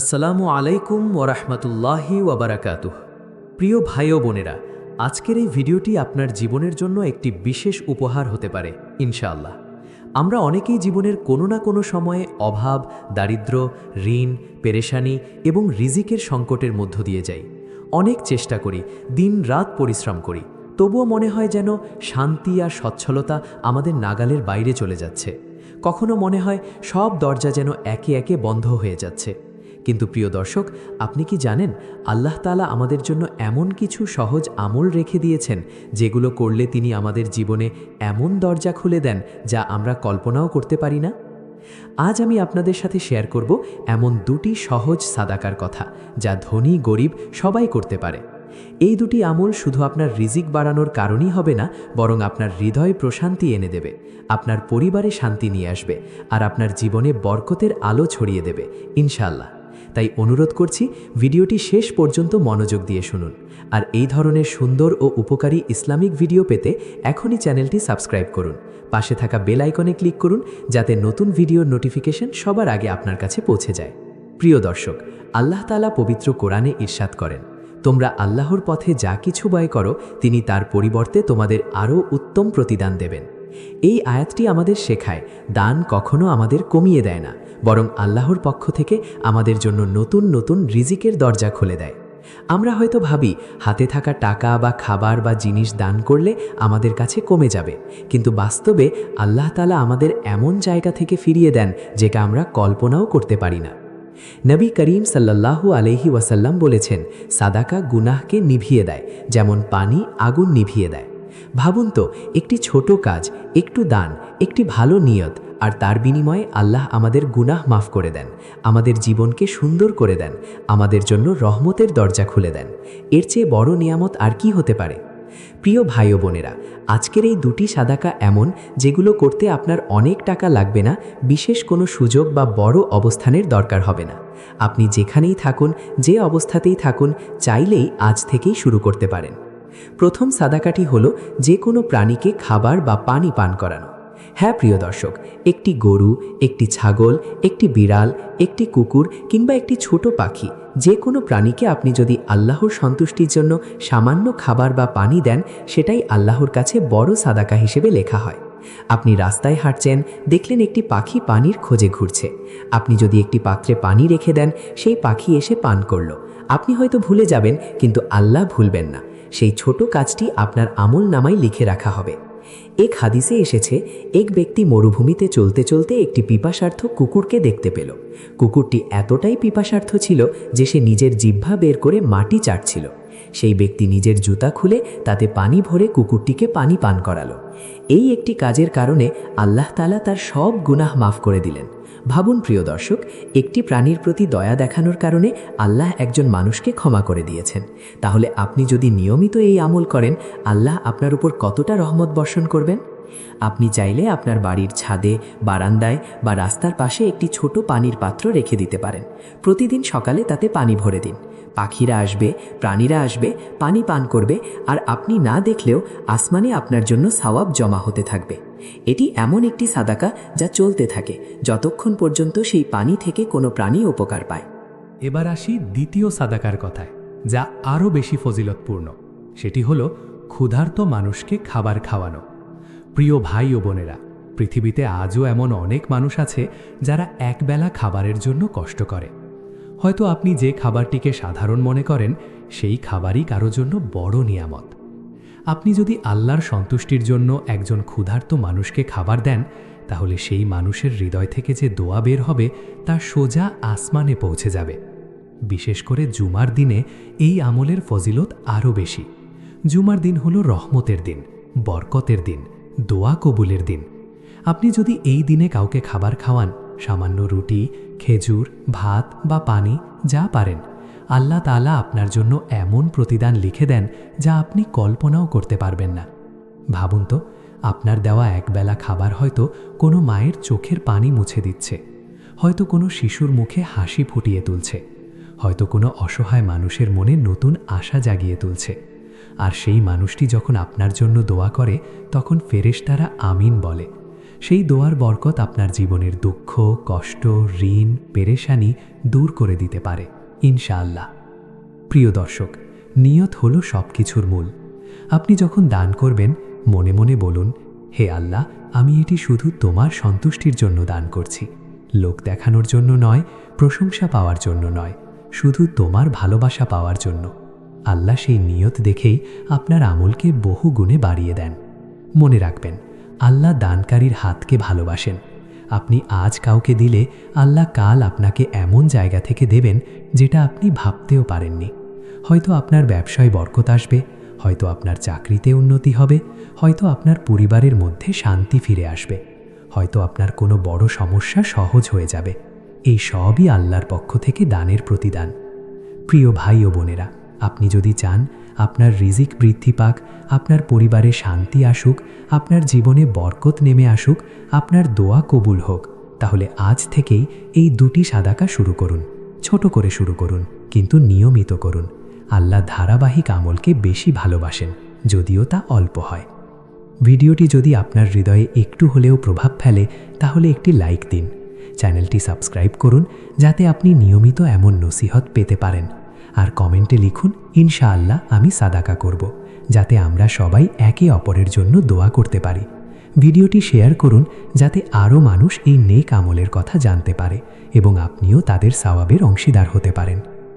আসসালামু আলাইকুম ওরহমতুল্লাহি ওবরাকাতুহ। প্রিয় ভাই ও বোনেরা, আজকের এই ভিডিওটি আপনার জীবনের জন্য একটি বিশেষ উপহার হতে পারে, ইনশাআল্লাহ। আমরা অনেকেই জীবনের কোনো না কোনো সময়ে অভাব, দারিদ্র, ঋণ, পেরেশানি এবং রিজিকের সংকটের মধ্য দিয়ে যাই। অনেক চেষ্টা করি, দিন রাত পরিশ্রম করি, তবুও মনে হয় যেন শান্তি আর সচ্ছলতা আমাদের নাগালের বাইরে চলে যাচ্ছে। কখনো মনে হয় সব দরজা যেন একে একে বন্ধ হয়ে যাচ্ছে। কিন্তু প্রিয় দর্শক, আপনি কি জানেন, আল্লাহ তালা আমাদের জন্য এমন কিছু সহজ আমল রেখে দিয়েছেন, যেগুলো করলে তিনি আমাদের জীবনে এমন দরজা খুলে দেন যা আমরা কল্পনাও করতে পারি না? আজ আমি আপনাদের সাথে শেয়ার করব এমন দুটি সহজ সাদাকার কথা, যা ধনী, গরিব সবাই করতে পারে। এই দুটি আমল শুধু আপনার রিজিক বাড়ানোর কারণই হবে না, বরং আপনার হৃদয় প্রশান্তি এনে দেবে, আপনার পরিবারে শান্তি নিয়ে আসবে, আর আপনার জীবনে বরকতের আলো ছড়িয়ে দেবে ইনশাল্লাহ তাই অনুরোধ করছি ভিডিওটি শেষ পর্যন্ত মনোযোগ দিয়ে শুনুন। আর এই ধরনের সুন্দর ও উপকারী ইসলামিক ভিডিও পেতে এখনই চ্যানেলটি সাবস্ক্রাইব করুন। পাশে থাকা বেল আইকনে ক্লিক করুন যাতে নতুন ভিডিওর নোটিফিকেশন সবার আগে আপনার কাছে পৌঁছে যায়। প্রিয় দর্শক, আল্লাহ তালা পবিত্র কোরআনে ঈর্ষাদ করেন। তোমরা আল্লাহর পথে যা কিছু ব্যয় করো, তিনি তার পরিবর্তে তোমাদের আরও উত্তম প্রতিদান দেবেন। এই আয়াতটি আমাদের শেখায়, দান কখনো আমাদের কমিয়ে দেয় না, বরং আল্লাহর পক্ষ থেকে আমাদের জন্য নতুন নতুন রিজিকের দরজা খুলে দেয়। আমরা হয়তো ভাবি, হাতে থাকা টাকা বা খাবার বা জিনিস দান করলে আমাদের কাছে কমে যাবে, কিন্তু বাস্তবে আল্লাহ তালা আমাদের এমন জায়গা থেকে ফিরিয়ে দেন যেটা আমরা কল্পনাও করতে পারি না। নবী করিম সাল্লাল্লাহু আলহি ওয়াসাল্লাম বলেছেন, সাদাকা গুনাহকে নিভিয়ে দেয়, যেমন পানি আগুন নিভিয়ে দেয়। ভাবুন তো, একটি ছোট কাজ একটু দান, একটি ভালো নিয়ত, আর তার বিনিময়ে আল্লাহ আমাদের গুনাহ মাফ করে দেন, আমাদের জীবনকে সুন্দর করে দেন, আমাদের জন্য রহমতের দরজা খুলে দেন। এর চেয়ে বড় নিয়ামত আর কি হতে পারে? প্রিয় ভাই ও বোনেরা, আজকের এই দুটি সাদাকা এমন, যেগুলো করতে আপনার অনেক টাকা লাগবে না, বিশেষ কোনো সুযোগ বা বড় অবস্থানের দরকার হবে না। আপনি যেখানেই থাকুন, যে অবস্থাতেই থাকুন, চাইলেই আজ থেকেই শুরু করতে পারেন। প্রথম সাদাকাটি হলো যে কোনো প্রাণীকে খাবার বা পানি পান করানো। হ্যাঁ প্রিয় দর্শক, একটি গরু, একটি ছাগল, একটি বিড়াল, একটি কুকুর কিংবা একটি ছোট পাখি, যে কোনো প্রাণীকে আপনি যদি আল্লাহর সন্তুষ্টির জন্য সামান্য খাবার বা পানি দেন, সেটাই আল্লাহর কাছে বড় সাদাকা হিসেবে লেখা হয়। আপনি রাস্তায় হাঁটছেন, দেখলেন একটি পাখি পানির খোঁজে ঘুরছে। আপনি যদি একটি পাত্রে পানি রেখে দেন, সেই পাখি এসে পান করল। আপনি হয়তো ভুলে যাবেন, কিন্তু আল্লাহ ভুলবেন না। সেই ছোট কাজটি আপনার আমল নামায় লিখে রাখা হবে। এক হাদিসে এসেছে, এক ব্যক্তি মরুভূমিতে চলতে চলতে একটি পিপাসার্থ কুকুরকে দেখতে পেল। কুকুরটি এতটাই পিপাসার্থ ছিল যে সে নিজের জিহ্বা বের করে মাটি চাটছিল। সেই ব্যক্তি নিজের জুতা খুলে তাতে পানি ভরে কুকুরটিকে পানি পান করালো। এই একটি কাজের কারণে আল্লাহ তালা তার সব গুনাহ মাফ করে দিলেন। ভাবুন প্রিয় দর্শক, একটি প্রাণীর প্রতি দয়া দেখানোর কারণে আল্লাহ একজন মানুষকে ক্ষমা করে দিয়েছেন। তাহলে আপনি যদি নিয়মিত এই আমল করেন, আল্লাহ আপনার উপর কতটা রহমত বর্ষণ করবেন? আপনি চাইলে আপনার বাড়ির ছাদে, বারান্দায় বা রাস্তার পাশে একটি ছোট পানির পাত্র রেখে দিতে পারেন। প্রতিদিন সকালে তাতে পানি ভরে দিন। পাখিরা আসবে, প্রাণীরা আসবে, পানি পান করবে, আর আপনি না দেখলেও আসমানে আপনার জন্য সাওয়াব জমা হতে থাকবে। এটি এমন একটি সাদাকা যা চলতে থাকে, যতক্ষণ পর্যন্ত সেই পানি থেকে কোনো প্রাণী উপকার পায়। এবার আসি দ্বিতীয় সাদাকার কথায়, যা আরও বেশি ফজিলতপূর্ণ। সেটি হল ক্ষুধার্ত মানুষকে খাবার খাওয়ানো। প্রিয় ভাই ও বোনেরা, পৃথিবীতে আজও এমন অনেক মানুষ আছে যারা একবেলা খাবারের জন্য কষ্ট করে। হয়তো আপনি যে খাবারটিকে সাধারণ মনে করেন, সেই খাবারই কারও জন্য বড় নিয়ামত। আপনি যদি আল্লাহর সন্তুষ্টির জন্য একজন ক্ষুধার্ত মানুষকে খাবার দেন, তাহলে সেই মানুষের হৃদয় থেকে যে দোয়া বের হবে, তা সোজা আসমানে পৌঁছে যাবে। বিশেষ করে জুমার দিনে এই আমলের ফজিলত আরও বেশি। জুমার দিন হলো রহমতের দিন, বরকতের দিন, দোয়া কবুলের দিন। আপনি যদি এই দিনে কাউকে খাবার খাওয়ান, সামান্য রুটি খেজুর, ভাত বা পানি, যা পারেন। আল্লাহ তালা আপনার জন্য এমন প্রতিদান লিখে দেন যা আপনি কল্পনাও করতে পারবেন না। ভাবুন তো, আপনার দেওয়া একবেলা খাবার হয়তো কোনো মায়ের চোখের পানি মুছে দিচ্ছে। হয়তো কোনো শিশুর মুখে হাসি ফুটিয়ে তুলছে। হয়তো কোনো অসহায় মানুষের মনে নতুন আশা জাগিয়ে তুলছে। আর সেই মানুষটি যখন আপনার জন্য দোয়া করে, তখন ফেরেশতারা আমিন বলে। সেই দোয়ার বরকত আপনার জীবনের দুঃখ, কষ্ট, ঋণ, পেরেশানি দূর করে দিতে পারে, ইনশাআল্লাহ। প্রিয় দর্শক, নিয়ত হলো সব কিছুর মূল। আপনি যখন দান করবেন, মনে মনে বলুন, হে আল্লাহ, আমি এটি শুধু তোমার সন্তুষ্টির জন্য দান করছি। লোক দেখানোর জন্য নয়, প্রশংসা পাওয়ার জন্য নয়, শুধু তোমার ভালোবাসা পাওয়ার জন্য। আল্লাহ সেই নিয়ত দেখেই আপনার আমলকে বহু গুণে বাড়িয়ে দেন। মনে রাখবেন আল্লাহ দানকারীর হাতকে ভালোবাসেন। আপনি আজ কাউকে দিলে আল্লাহ কাল আপনাকে এমন জায়গা থেকে দেবেন যেটা আপনি ভাবতেও পারেননি। হয়তো আপনার ব্যবসায় বরকত আসবে, হয়তো আপনার চাকরিতে উন্নতি হবে, হয়তো আপনার পরিবারের মধ্যে শান্তি ফিরে আসবে, হয়তো আপনার কোনো বড় সমস্যা সহজ হয়ে যাবে। এই সবই আল্লাহর পক্ষ থেকে দানের প্রতিদান। প্রিয় ভাই ও বোনেরা, আপনি যদি চান আপনার রিজিক বৃদ্ধি পাক, আপনার পরিবারে শান্তি আসুক, আপনার জীবনে বরকত নেমে আসুক, আপনার দোয়া কবুল হোক, তাহলে আজ থেকেই এই দুটি সাদাকা শুরু করুন, ছোট করে শুরু করুন, কিন্তু নিয়মিত করুন। আল্লাহ ধারাবাহিক আমলকে বেশি ভালোবাসেন, যদিও তা অল্প হয়। ভিডিওটি যদি আপনার হৃদয়ে একটু হলেও প্রভাব ফেলে, তাহলে একটি লাইক দিন। চ্যানেলটি সাবস্ক্রাইব করুন, যাতে আপনি নিয়মিত এমন নসিহত পেতে পারেন। আর কমেন্টে লিখুন, ইনশাআল্লাহ আমি সাদাকা করব যাতে আমরা সবাই একে অপরের জন্য দোয়া করতে পারি। ভিডিওটি শেয়ার করুন, যাতে আরও মানুষ এই নেক আমলের কথা জানতে পারে এবং আপনিও তাদের সাওয়াবের অংশীদার হতে পারেন।